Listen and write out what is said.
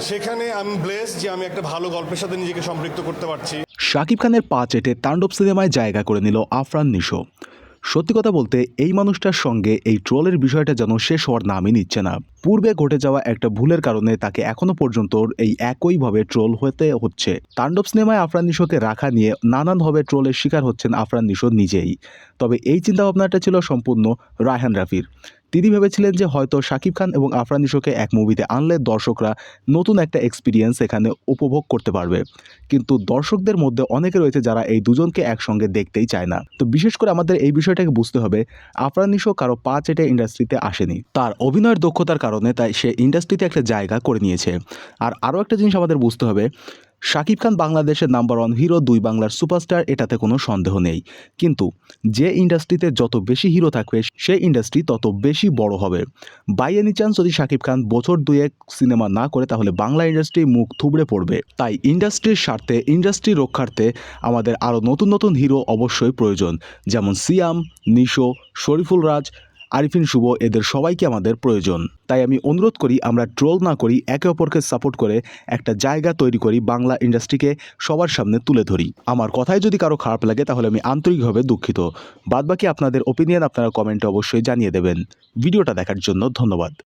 সেখানে আমি ব্লেস যে আমি একটা ভালো গল্পের সাথে নিজেকে সম্পৃক্ত করতে পারছি। শাকিব খানের পা চেটে তাণ্ডব সিনেমায় জায়গা করে নিল আফরান নিশো। সত্যি কথা বলতে, এই মানুষটার সঙ্গে এই ট্রোলের বিষয়টা যেন শেষ হওয়ার নামই নিচ্ছে না। পূর্বে ঘটে যাওয়া একটা ভুলের কারণে তাকে এখনও পর্যন্ত এই একইভাবে ট্রোল হতে হচ্ছে। তাণ্ডব সিনেমায় আফরান নিশোকে রাখা নিয়ে নানানভাবে ট্রোলের শিকার হচ্ছেন আফরান নিশো নিজেই। তবে এই চিন্তাভাবনাটা ছিল সম্পূর্ণ রায়হান রাফির। তিনি ভেবেছিলেন যে হয়তো শাকিব খান এবং আফরান নিশোকে এক মুভিতে আনলে দর্শকরা নতুন একটা এক্সপিরিয়েন্স এখানে উপভোগ করতে পারবে। কিন্তু দর্শকদের মধ্যে অনেকে রয়েছে যারা এই দুজনকে একসঙ্গে দেখতেই চায় না। তো বিশেষ করে আমাদের এই বিষয়টাকে বুঝতে হবে, আফরান নিশো কারও পা চেটে ইন্ডাস্ট্রিতে আসেনি। তার অভিনয়ের দক্ষতার কারণে তাই সে ইন্ডাস্ট্রিতে একটা জায়গা করে নিয়েছে। আর আরও একটা জিনিস আমাদের বুঝতে হবে শাকিব খান বাংলাদেশের নাম্বার ওয়ান হিরো দুই বাংলার সুপারস্টার এটাতে কোনো সন্দেহ নেই। কিন্তু যে ইন্ডাস্ট্রিতে যত বেশি হিরো থাকবে সেই ইন্ডাস্ট্রি তত বেশি বড় হবে। বাই এনি চান্স যদি শাকিব খান বছর দুয়েক সিনেমা না করে, তাহলে বাংলা ইন্ডাস্ট্রি মুখ থুবড়ে পড়বে। তাই ইন্ডাস্ট্রির স্বার্থে ইন্ডাস্ট্রি রক্ষার্থে আমাদের আরও নতুন নতুন হিরো অবশ্যই প্রয়োজন। যেমন সিয়াম, নিশো, শরীফুল রাজ আরিফিন শুভ, এদের সবাইকে আমাদের প্রয়োজন। তাই আমি অনুরোধ করি, আমরা ট্রোল না করি, একে অপরকে সাপোর্ট করে একটা জায়গা তৈরি করি বাংলা ইন্ডাস্ট্রিকে সবার সামনে তুলে ধরি। আমার কথায় যদি কারও খারাপ লাগে, তাহলে আমি আন্তরিকভাবে দুঃখিত। বাদবাকি আপনাদের ওপিনিয়ন আপনারা কমেন্টে অবশ্যই জানিয়ে দেবেন। ভিডিওটা দেখার জন্য ধন্যবাদ।